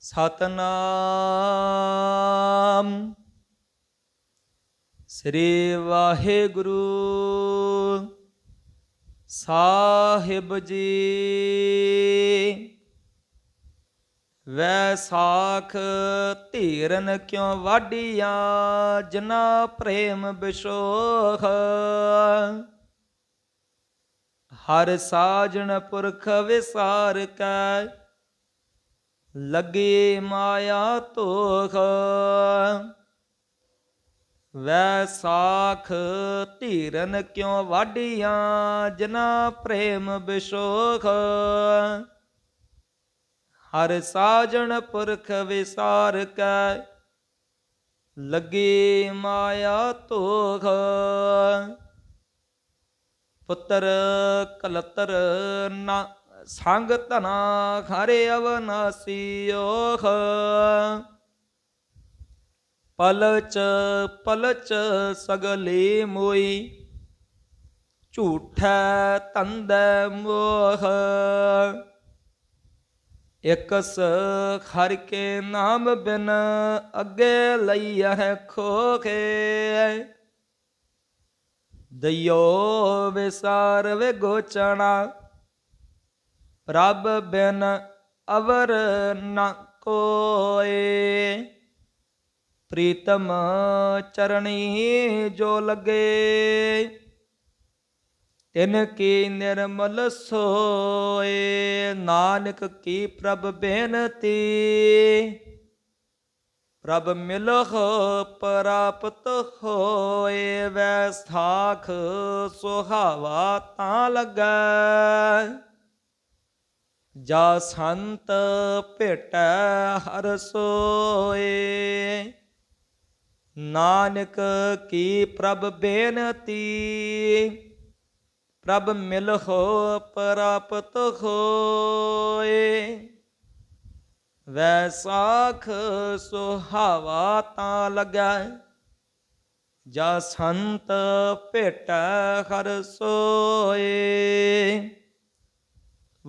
ਸਤਨਾਮ। ਸ੍ਰੀ ਵਾਹਿਗੁਰੂ ਸਾਹਿਬ ਜੀ। ਵੈਸਾਖ ਧੀਰਨ ਕਿਉ ਵਾਡੀਆਂ ਜਨਾ ਪ੍ਰੇਮ ਬਿਸ਼ੋਖ। ਹਰ ਸਾਜਣ ਪੁਰਖ ਵਿਸਾਰ ਕੈ ਲੱਗੇ ਮਾਇਆ ਤੋਖ ਵੈਸਾਖ ਧੀਰਨ ਕਿਉ ਵਾਢੀਆਂ ਜਨਾ ਪ੍ਰੇਮ ਬਿਸ਼ੋਖ? ਹਰ ਸਾਜਣ ਪੁਰਖ ਵਿਸਾਰ ਕੈ, ਲੱਗੀ ਮਾਇਆ ਤੋਖ ਪੁੱਤਰ ਕਲਤਰ ਨਾ ਸੰਗ ਧਨਾ ਖਾਰੇ ਅਵਨਾਸੀ ਓਖ ਪਲਚ ਪਲਚ ਸਗਲੇ ਮੋਈ, ਝੂਠੈ ਤੰਦ ਮੋਹ। ਇਕਸ ਹਰ ਕੇ ਨਾਮ ਬਿਨ ਅੱਗੇ ਲਈਐ ਖੋਖੇ। ਦਇਓ ਵਿਸਾਰ ਵੇ ਗੋਚਣਾ ਪ੍ਰਭ ਬਿਨ ਅਵਰ ਨ ਕੋਏ। ਪ੍ਰੀਤਮ ਚਰਣੀ ਜੋ ਲਗੇ, ਤਿਨ ਕੀ ਨਿਰਮਲ ਸੋਏ। ਨਾਨਕ ਕੀ ਪ੍ਰਭ ਬੇਨਤੀ, ਪ੍ਰਭ ਮਿਲਹ ਪ੍ਰਾਪਤ ਹੋਏ। ਵੈਸਾਖ ਸੁਹਾਵਾ ਤਾਂ ਲੱਗੈ। ਜਾ ਸੰਤ ਭੇਟੈ ਹਰ ਸੋਏ। ਨਾਨਕ ਕੀ ਪ੍ਰਭ ਬੇਨਤੀ, ਪ੍ਰਭ ਮਿਲ ਮਿਲਹੁ ਪ੍ਰਾਪਤ ਹੋਏ। ਵੈਸਾਖ ਸੁਹਾਵਾ ਤਾਂ ਲੱਗੈ, ਜਾ ਸੰਤ ਭੇਟੈ ਹਰ ਸੋਏ।